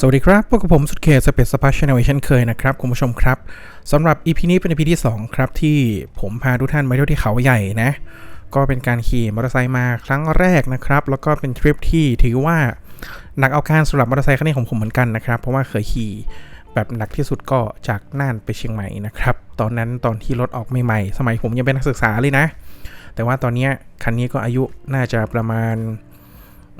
สวัสดีครับ พวกกับผมสุดเขตสเปซสปาชแนลเช่นเคยนะครับ คุณผู้ชมครับสำหรับ EP นี้เป็น EP ที่ 2 ครับ ที่ผมพาทุกท่านมาเที่ยวที่เขาใหญ่นะ ก็เป็นการขี่มอเตอร์ไซค์มาครั้งแรกนะครับ แล้วก็เป็นทริปที่ถือว่าหนักเอาการสำหรับมอเตอร์ไซค์คันนี้ของผมเหมือนกันนะครับ เพราะว่าเคยขี่แบบหนักที่สุดก็จากน่านไปเชียงใหม่นะครับ ตอนนั้นตอนที่รถออกใหม่ๆ สมัยผมยังเป็นนักศึกษาเลยนะ แต่ว่าตอนนี้คันนี้ก็อายุน่าจะประมาณ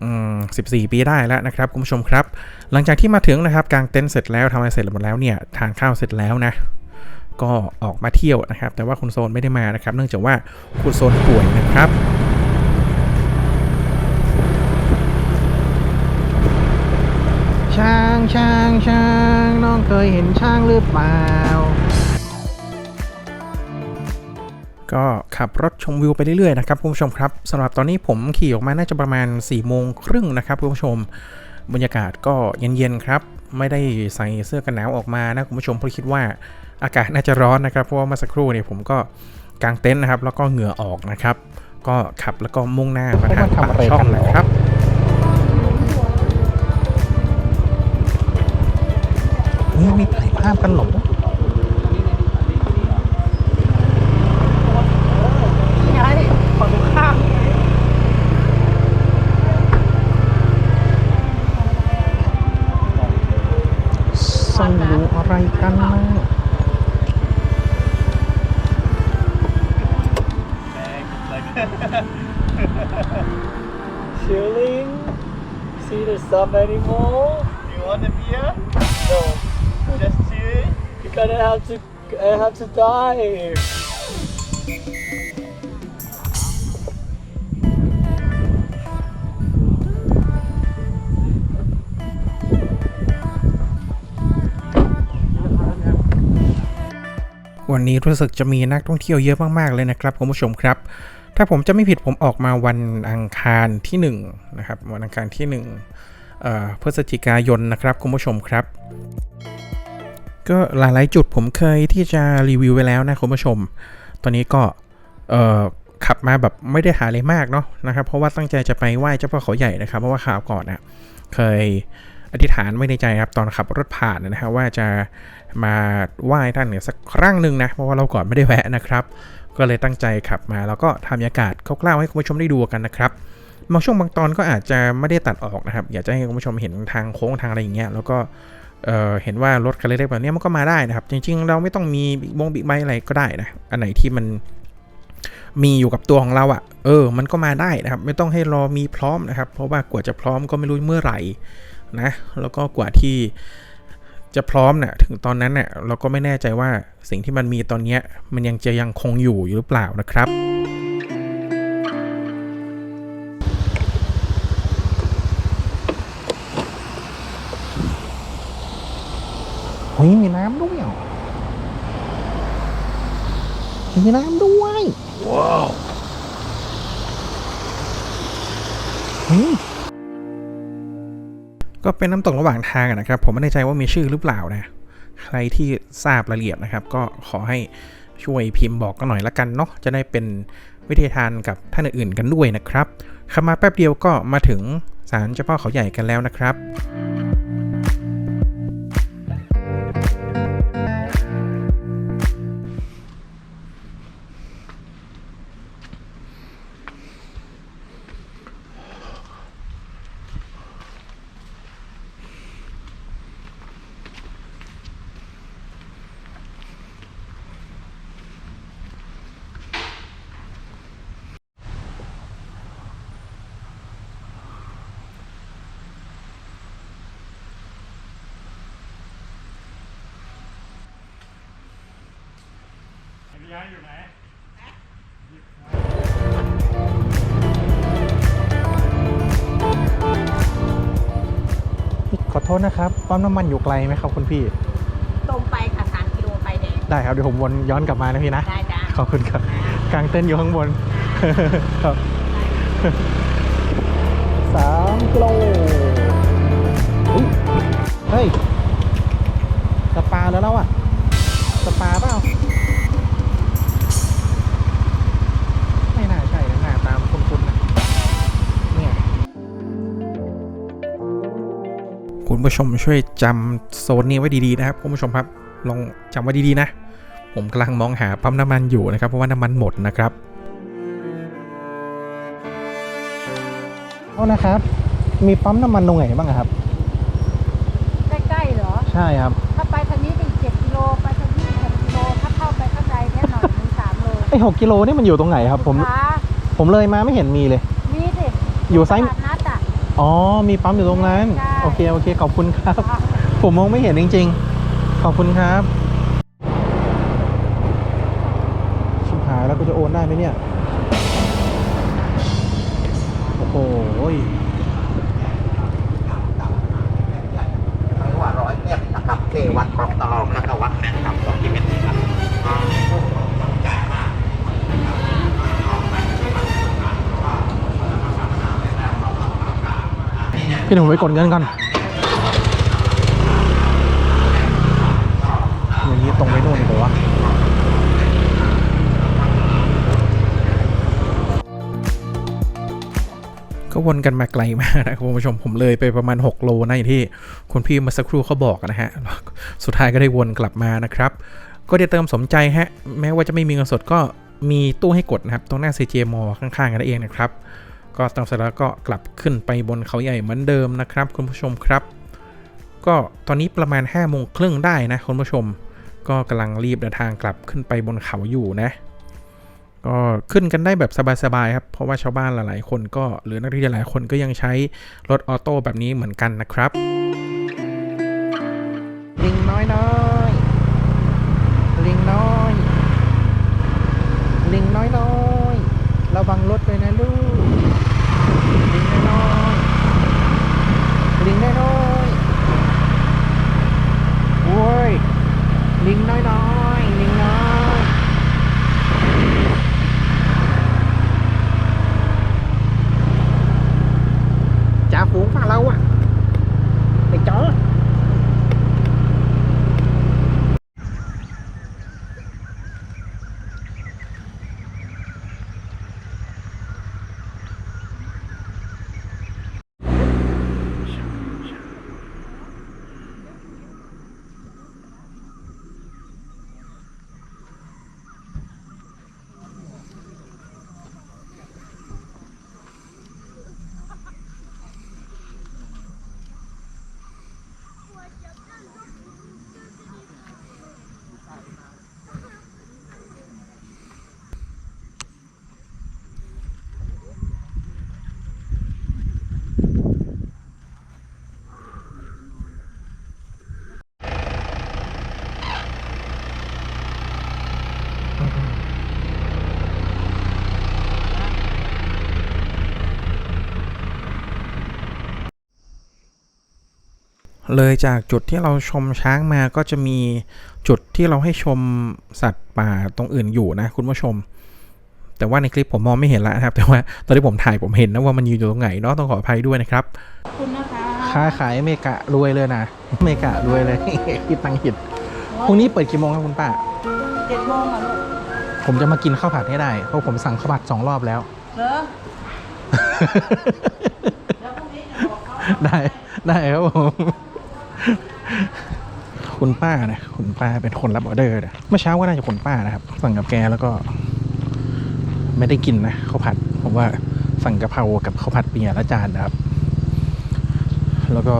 อืม14ปีได้แล้วนะครับคุณผู้ชมครับ หลังจากที่มาถึงนะครับกางเต็นท์เสร็จแล้วทำอะไรเสร็จหมดแล้วเนี่ยทานข้าวเสร็จแล้วนะก็ออกมาเที่ยวนะครับ แต่ว่าคุณโซนไม่ได้มานะครับ เนื่องจากว่าคุณโซนป่วยนะครับช้างช้างช้างน้องเคยเห็นช้างหรือเปล่า ก็ขับรถชมวิวไปเรื่อยๆนะครับคุณผู้ชมครับสำหรับตอนนี้ผมขี่ออกมาน่าจะประมาณ4ี่โมงครึ่งนะครับคุณผู้ชม บรรยากาศก็เย็นๆครับ ไม่ได้ใส่เสื้อกันหนาวออกมานะคุณผู้ชมเพราะคิดว่าอากาศน่าจะร้อนนะครับเพราะว่าเมื่อสักครู่เนี่ยผมก็กางเต็นท์นะครับ แล้วก็เหงื่อออกนะครับ ก็ขับแล้วก็มุ่งหน้ามาทางปากช่องนะครับนี่มีถ่ายภาพกันหรอ ส่องดูอะไรกันนะ Chilling. See the sun anymore? You want a beer? No. Just chill. You're gonna have to. I have to die. วันนี้รู้สึกจะมีนักท่องเที่ยวเยอะมากๆเลยนะครับคุณผู้ชมครับ ถ้าผมจะไม่ผิดผมออกมาวันอังคารที่1นะครับวันอังคารที่1เอ่อพฤศจิกายนนะครับคุณผู้ชมครับ ก็หลายๆจุดผมเคยที่จะรีวิวไว้แล้วนะคุณผู้ชม ตอนนี้ก็เอ่อขับมาแบบไม่ได้หาอะไรมากเนาะนะครับ เพราะว่าตั้งใจจะไปไหว้เจ้าพ่อเขาใหญ่นะครับ เพราะว่าข่าวก่อนนะเคยอธิษฐานไว้ในใจครับตอนขับรถผ่านนะฮะว่าจะ มาไหว้ท่านเนี่ยสักครั้งหนึ่งนะเพราะว่าเราก่อนไม่ได้แวะนะครับ ก็เลยตั้งใจขับมาแล้วก็ทำบรรยากาศคร่าวๆให้คุณผู้ชมได้ดูกันนะครับบางช่วงบางตอนก็อาจจะไม่ได้ตัดออกนะครับ อยากจะให้คุณผู้ชมเห็นทางโค้งทางอะไรอย่างเงี้ยแล้วก็เออเห็นว่ารถคันเล็กๆแบบนี้มันก็มาได้นะครับ จริง ๆ เราไม่ต้องมีบงบิ๊กไบค์อะไรก็ได้นะอันไหนที่มันมีอยู่กับตัวของเราอะ่ะ เออ มันก็มาได้นะครับ ไม่ต้องให้รอมีพร้อมนะครับ เพราะว่ากว่าจะพร้อมก็ไม่รู้เมื่อไหร่นะ แล้วก็กว่าที่ จะพร้อมเนี่ยถึงตอนนั้นเนี่ยเราก็ไม่แน่ใจว่าสิ่งที่มันมีตอนเนี้ยมันยังจะยังคงอยู่อยู่หรือเปล่านะครับเฮ้ยมีน้ำด้วยเหรอมีน้ำด้วย ว้าว ก็เป็นน้ำตกระหว่างทางนะครับ ผมไม่แน่ใจว่ามีชื่อหรือเปล่านะ ใครที่ทราบรายละเอียดนะครับ ก็ขอให้ช่วยพิมพ์บอกกันหน่อยละกันเนาะจะได้เป็นวิทยทานกับท่านอื่นๆกันด้วยนะครับขับมาแป๊บเดียวก็มาถึงศาลเจ้าพ่อเขาใหญ่กันแล้วนะครับ ขอโทษนะครับปั๊มน้ำมันอยู่ไกลไหมครับคุณพี่ ตรงไปค่ะสามกิโลไฟแดงได้ครับเดี๋ยวผมวนย้อนกลับมานะพี่นะ ได้จ้าขอบคุณครับ กลางเต้นท์อยู่ข้างบน ครับสามกิโล ผู้ผู้ชมช่วยจำโซนนี้ไว้ดีๆนะครับคุณผู้ชมครับลองจำไว้ดีๆนะ ผมกำลังมองหาปั๊มน้ำมันอยู่นะครับ เพราะว่าน้ำมันหมดนะครับเอานะครับ มีปั๊มน้ำมันตรงไหนบ้างครับ ใกล้ๆเหรอ ใช่ครับ ถ้าไปทางนี้เป็นเจ็ดกิโล ไปทางนี้หกกิโล ถ้าเข้าไปข้างในเนี่ยหน่อยถึงสามโลไอ้หกกิโลนี่มันอยู่ตรงไหนครับ ผม ขาผมเลยมาไม่เห็นมีเลยมีสิอยู่ซ้าย ตลาดนัดอะอ๋อ มีปั๊มอยู่ตรงนั้น ใช่ โอเค โอเค ขอบคุณครับ ผมมองไม่เห็นจริง ๆ ขอบคุณครับ ชิบหายแล้วก็จะโอนได้ไหมเนี่ย โอ้โห พี่หนุ่มไปกดเงินก่อนอย่างนี้ตรงไปนู่นดีกว่าก็วนกันมาไกลมากนะคุณผู้ชมผมเลยไปประมาณ 6 โลนะอย่างที่คุณพี่มาสักครู่เขาบอกนะฮะ สุดท้ายก็ได้วนกลับมานะครับ ก็ได้เติมสมใจฮะ แม้ว่าจะไม่มีเงินสดก็มีตู้ให้กดนะครับ ตรงหน้า CJ m a l l ข้างๆกันเองนะครับ ก็ติมเสร็จแล้วก็กลับขึ้นไปบนเขาใหญ่เหมือนเดิมนะครับ คุณผู้ชมครับ ก็ตอนนี้ประมาณ5้าโมงครึ่งได้นะคุณผู้ชม ก็กำลังรีบเดินทางกลับขึ้นไปบนเขาอยู่นะ ก็ขึ้นกันได้แบบสบายๆครับ เพราะว่าชาวบ้านหลายๆคนก็หรือนักท่องเที่ยวหลายคนก็ยังใช้รถออโต้แบบนี้เหมือนกันนะครับลิงน้อยน้อยลิงน้อยลิงน้อยน้อยระวังรถเลยนะลูก ลิงน้อย ลิงน้อยโว้ยลิงน้อยน้อยลิงน้อยจ่าฝูงฝั่งเราอะ เลยจากจุดที่เราชมช้างมาก็จะมีจุดที่เราให้ชมสัตว์ป่าตรงอื่นอยู่นะคุณผู้ชม แต่ว่าในคลิปผมมองไม่เห็นแล้วนะครับ แต่ว่าตอนที่ผมถ่ายผมเห็นนะว่ามันยืนอยู่ตรงไหนเนาะต้องขออภัยด้วยนะครับขอบคุณนะคะค้าขายเมกะรวยเลยนะเมกะรวยเลยคิดตังค์หิดพรุ่งนี้เปิดกี่โมงครับคุณป้าเจ็ดโมงอะลูกผมจะมากินข้าวผัดให้ได้เพราะผมสั่งข้าวผัดสองรอบแล้วเหรอแล้วพรุ่งนี้จะบอกเขาได้ได้ครับผม คุณป้านะคุณป้าเป็นคนรับออเดอร์นะเมื่อเช้าก็น่าจะคุณป้านะครับ สั่งกับแกแล้วก็ ไม่ได้กินนะข้าวผัดผมว่าสั่งกะเพรากับข้าวผัดเปียละจานนะครับ แล้วก็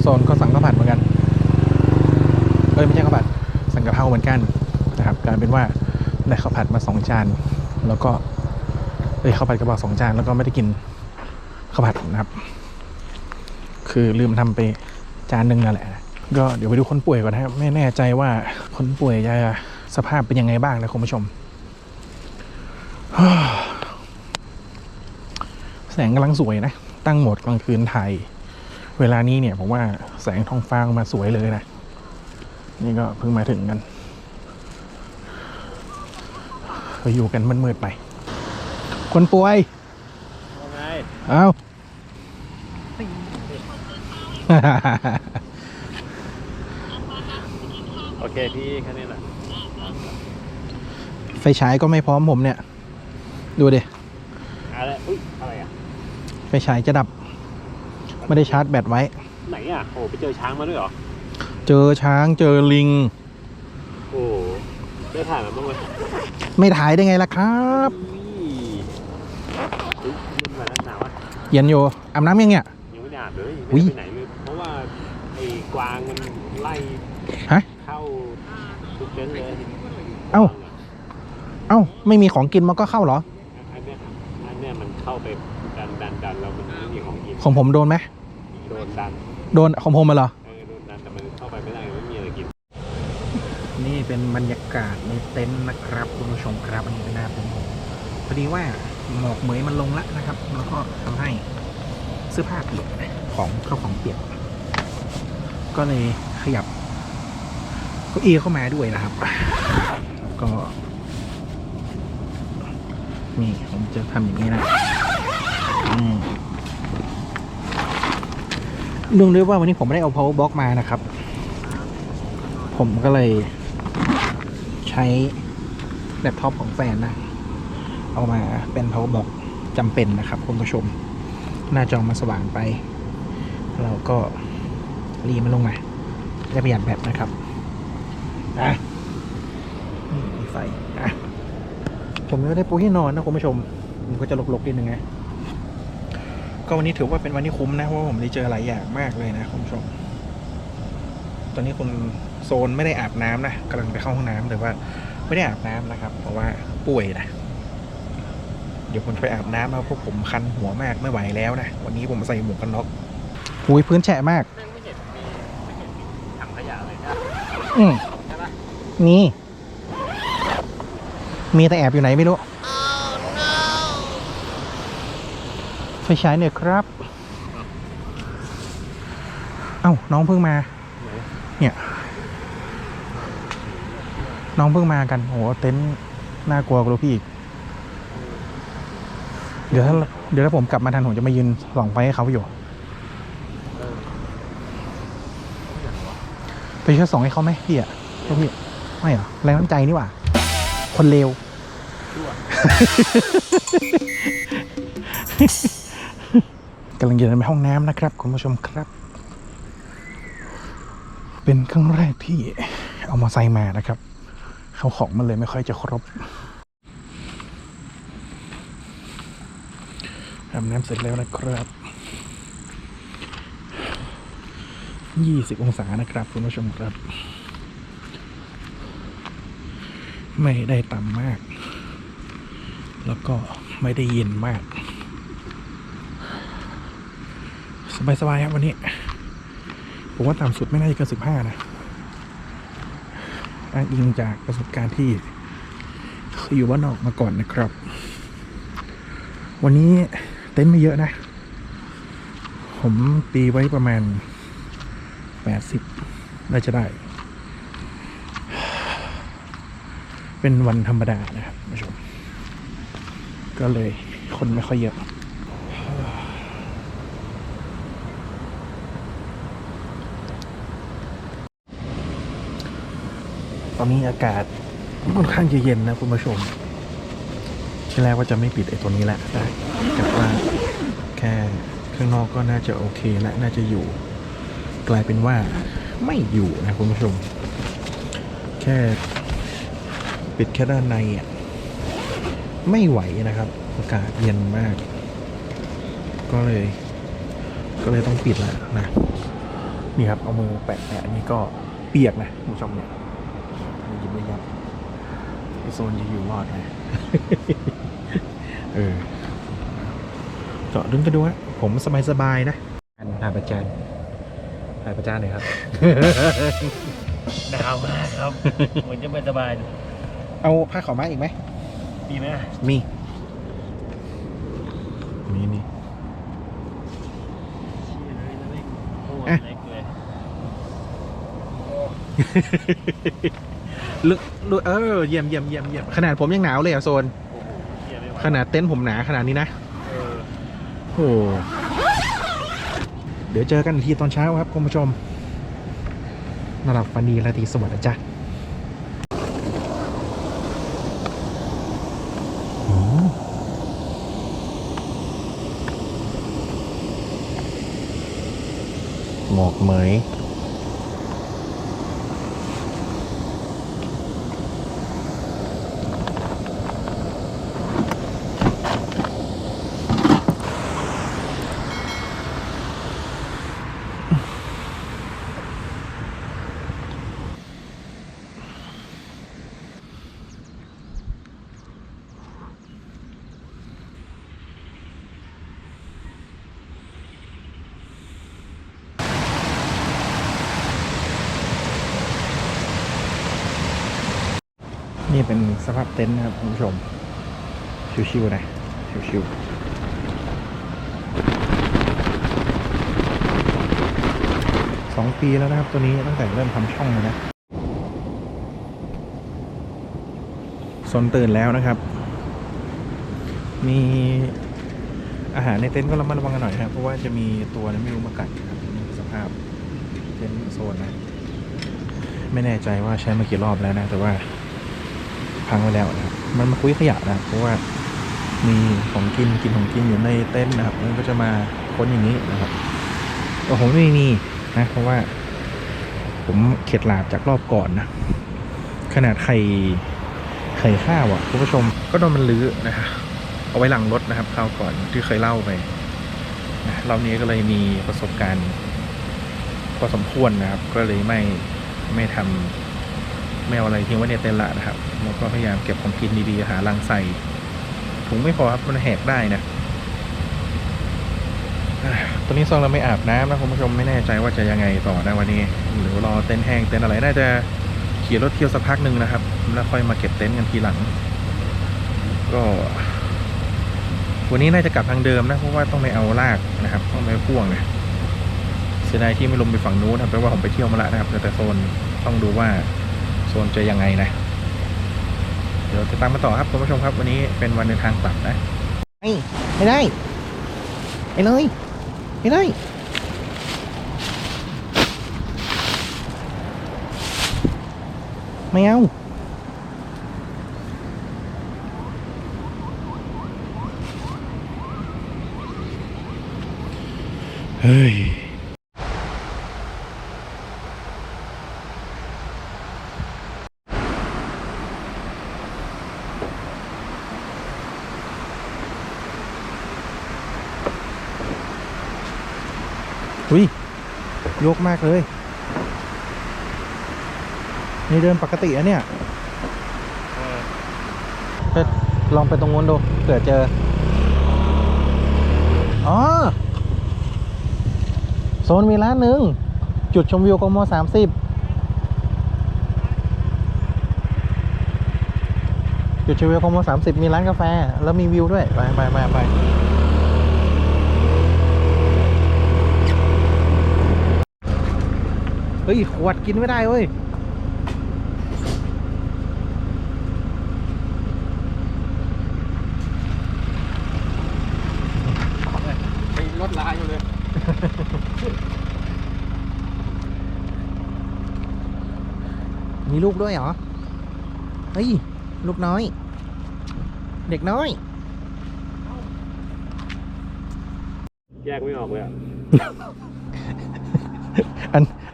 โซนก็สั่งข้าวผัดเหมือนกันเอ้ยไม่ใช่ข้าวผัดสั่งกะเพราเหมือนกันนะครับกลายเป็นว่าได้ข้าวผัดมาสองจาน แล้วก็เอ้ยข้าวผัดกระเพราสองจานแล้วก็ไม่ได้กินข้าวผัดนะครับ คือลืมทำไป จานหนึ่งนั่นแหละ ก็เดี๋ยวไปดูคนป่วยก่อนนะครับ ไม่แน่ใจว่าคนป่วยจะสภาพเป็นยังไงบ้างนะคุณผู้ชม แสงกำลังสวยนะ ตั้งโหมดกลางคืนไทย เวลานี้เนี่ยผมว่าแสงท้องฟ้าออกมาสวยเลยนะ นี่ก็เพิ่งมาถึงกันไปอยู่กันมืดๆไป คนป่วยไงเอา โอเคพี่แค่นี้แหละไฟฉายก็ไม่พร้อมผมเนี่ย ดูดิอะไรอุ้ยอะไรอะไฟฉายจะดับ ไม่ได้ชาร์จแบตไว้อไหนอะโอ้ไปเจอช้างมาด้วยเหรอ เจอช้างเจอลิง โอ้ได้ถ่ายมาบ้างไหมไม่ถ่ายได้ไงล่ะครับอุ้ยเฮ้ยมันมาแล้วหนาวอะเย็นอยู่อาบน้ำยังเนี่ยยังไม่ได้อาบเลยอุ๊ไม่ยได้ไปไหนเลยเพราะว่าไอ้กวางมันไล่ ฮะ เข้า ทุกเต็นท์เลยเอ้า เอ้า ไม่มีของกินมันก็เข้าเหรอ อันเนี้ยอันเนี้ยมันเข้าไปดันดันดันแล้วมันไม่มีของกินของผมโดนไหมโดนดันโดนของผมมาเหรอ เออโดนดันแต่มันเข้าไปไม่ได้ไม่มีอะไรกินนี่เป็นบรรยากาศในเต็นท์นะครับคุณผู้ชมครับอันนี้เป็นหน้าผมพอดีว่าหมอกเหมยมันลงแล้วนะครับ แล้วก็ทำให้เสื้อผ้าเปียกของเข้าของเปียก ก็เลยขยับเก้าอี้เข้ามาด้วยนะครับ ก็ นี่ผมจะทำอย่างนี้นะอืมเนื่องด้วยว่าวันนี้ผมไม่ได้เอา power box มานะครับ ผมก็เลย ใช้แล็ปท็อปของแฟนนะ เอามาเป็น power box จำเป็นนะครับ คุณผู้ชม หน้าจอมาสว่างไป เราก็รีมันลงมาได้ประหยัดแบตนะครับ อะนี่มีไฟอะผมก็ได้ปูที่นอนนะคุณผู้ชมมันก็จะลกๆนิดนึงนะก็วันนี้ถือว่าเป็นวันที่คุ้มนะเพราะว่าผมได้เจอหลายอย่างมากเลยนะคุณผู้ชม ตอนนี้คุณโซนไม่ได้อาบน้ำนะกำลังไปเข้าห้องน้ำแต่ว่าไม่ได้อาบน้ำนะครับ เพราะว่าป่วยนะเดี๋ยวผมจะไปอาบน้ำแล้วเพราะผมคันหัวมากไม่ไหวแล้วนะวันนี้ผมใส่หมวกกันน็อกหุยพื้นแฉะมากแม่งไม่เห็นมีไม่เห็นมีถังขยะเลยนะอืมใช่ปะ มี มีแต่แอบอยู่ไหนไม่รู้ ไฟฉายเนี่อยครับ เอ้า น้องเพิ่งมา เนี่ย น้องเพิ่งมากัน โห เต็นท์น่ากลัวกว่าพี่อีก เดี๋ยวถ้าเดี๋ยวถ้าผมกลับมาทันผมจะมายืนส่องไฟให้เขาอยู่ไปช่วยส่องให้เขาไหมพี่อะพวกพี่ ไม่เหรอแรงน้ำใจนี่หว่า คนเลวกำลังจะเดินไปห้องน้ำนะครับ คุณผู้ชมครับ เป็นครั้งแรกที่เอามาไซค์มานะครับ เขาของมันเลยไม่ค่อยจะครบอาบน้ำเสร็จแล้วนะครับยี่สิบองศานะครับ คุณผู้ชมครับ ไม่ได้ต่ำมาก แล้วก็ไม่ได้เย็นมาก สบาย ๆ ครับวันนี้ ผมว่าต่ำสุดไม่น่าจะเกินสิบห้านะอ้างอิงจากประสบการณ์ที่เคยอยู่ว่านอกมาก่อนนะครับ วันนี้เต็นท์ไม่เยอะนะ ผมตีไว้ประมาณแปดสิบน่าจะได้ เป็นวันธรรมดานะครับคุณผู้ชมก็เลยคนไม่ค่อยเยอะตอนนี้อากาศค่อนข้างจะเย็นนะคุณผู้ชมที่แรกว่าจะไม่ปิดไอ้ตัวนี้แหละแต่ว่าแค่ข้างนอกก็น่าจะโอเคและน่าจะอยู่ กลายเป็นว่าไม่อยู่นะคุณผู้ชม แค่ ปิดแค่ด้านในอะไม่ไหวนะครับ อากาศเย็นมาก ก็เลย ก็เลยต้องปิดแล้วนะ นี่ครับ เอามือแปะๆอันนี้ก็เปียกนะคุณผู้ชมเนี่ยไม่ยิบไม่ยับไอโซนจะอยู่รอดไหมเออเจาะดึงกันดูฮะผมสบายสบายๆนะอันถ่ายประจานถ่ายประจานหน่อยครับ หนาวมากครับ เหมือนจะไม่สบาย เอาผ้าขาวม้าอีกไหมดีไหมมี มีนี่โคตรอะ เล็กเลยลึกลึกเออ เยี่ยมเยี่ยมเยี่ยมเยี่ยมขนาดผมยังหนาวเลยอะโซน โอ้โหเหี้ยไม่ไหวขนาดเต็นท์ผมหนาขนาดนี้นะ เออโอ้เดี๋ยวเจอกันอีกทีตอนเช้าครับคุณผู้ชมนอนหลับฝันดีราตรีสวัสดิ์นะจ๊ะ หมอกเหมย นี่เป็นสภาพเต็นท์นะครับคุณผู้ชม ชิวๆนะ ชิวๆสองปีแล้วนะครับตัวนี้ตั้งแต่เริ่มทำช่องเลยนะสนตื่นแล้วนะครับ มีอาหารในเต็นท์ก็ระมัดระวังกันหน่อยนะครับเพราะว่าจะมีตัวนั้นไม่รู้มากัดนะครับนี่สภาพเต็นท์โซนนะ ไม่แน่ใจว่าใช้มากี่รอบแล้วนะ แต่ว่า พังไปแล้วนะครับ มันมาคุยขยะนะครับเพราะว่ามีของกินกินของกินอยู่ในเต็นท์นะครับ มันก็จะมาค้นอย่างนี้นะครับแต่ผมไม่มีนะเพราะว่า ผมเข็ดหลาบจากรอบก่อนนะ ขนาดไข่ไข่ข้าวอะคุณผู้ชมก็โดนมันลื้อนะครับเอาไว้หลังรถนะครับคราวก่อนที่เคยเล่าไปนะเรอบนี้ก็เลยมีประสบการณ์พอสมควรนะครับ ก็เลยไม่ไม่ทำไม่เอาอะไรทิ้งไว้ในเต็นท์ละนะครับ แล้วก็พยายามเก็บของกินดีๆหาลังใส่ถุงไม่พอครับมันแหกได้นะตอนนี้ซองเราไม่อาบน้ำนะคุณผู้ชมไม่แน่ใจว่าจะยังไงต่อนะวันนี้ หรือรอเต็นท์แห้งเต็นท์อะไรน่าจะขี่รถเที่ยวสักพักหนึ่งนะครับ แล้วค่อยมาเก็บเต็นท์กันทีหลัง ก็ วันนี้น่าจะกลับทางเดิมนะเพราะว่าต้องไปเอาลากนะครับ ต้องไปพ่วงนะเสียดายที่ไม่ลงไปฝั่งนู้นนะแปลว่าผมไปเที่ยวมาแล้วนะครับแต่โซนต้องดูว่าโซนจะยังไงนะ ดี๋ยวจะตามมาต่อครับคุณผู้ชมครับวันนี้เป็นวันเดินทางกลับนะไม่ไม่ได้ไอ้เลยไม่ได้ไม่เอาเฮ้ย อุ้ยยกมากเลย นี่เดินปกติอะเนี่ยไปลองไปตรงนู้นดูเผื่อเจอ อ๋อ โซนมีร้านหนึ่ง จุดชมวิวกมสามสิบจุดชมวิวกมสามสิบมีร้านกาแฟ แล้วมีวิวด้วย ไปไปไปไป เฮ้ย ขวดกินไม่ได้เว้ย ไปรถลายอยู่เลย มีลูกด้วยเหรอ เฮ้ย ลูกน้อย เด็กน้อย แยกไม่ออกเลยอะ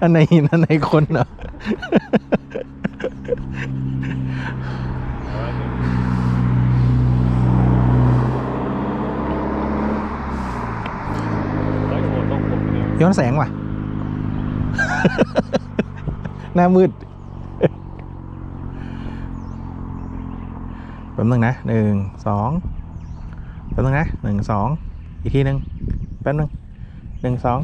อันไหนหินอันไหนคนเหรอร้อยโหดต้องผมเนี่ยย้อนแสงว่ะ หน้ามืดแป๊บนึงนะหนึ่งสองแป๊บนึงนะหนึ่งสองอีกทีหนึ่งแป๊บนึงหนึ่งสอง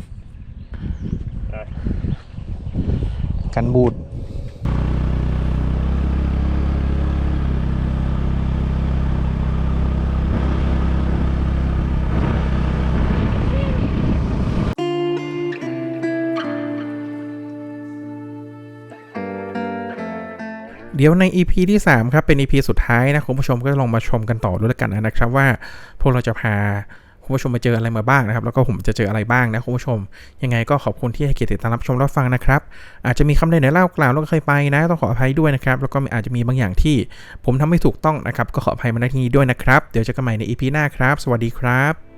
กันบูดเดี๋ยวใน EP ที่ 3 ครับ เป็น EP สุดท้ายนะ คุณผู้ชมก็ลองมาชมกันต่อด้วยกันนะครับว่า พวกเราจะพา คุณผู้ชมมาเจออะไรมาบ้างนะครับ แล้วก็ผมจะเจออะไรบ้างนะคุณผู้ชม ยังไงก็ขอบคุณที่ให้เกียรติติดตามรับชมรับฟังนะครับ อาจจะมีคำใดไหนเล่ากล่าวแล้วก็เคยไปนะ ต้องขออภัยด้วยนะครับ แล้วก็อาจจะมีบางอย่างที่ผมทำไม่ถูกต้องนะครับ ก็ขออภัยมาณที่นี้ด้วยนะครับ เดี๋ยวเจอกันใหม่ในอีพีหน้าครับ สวัสดีครับ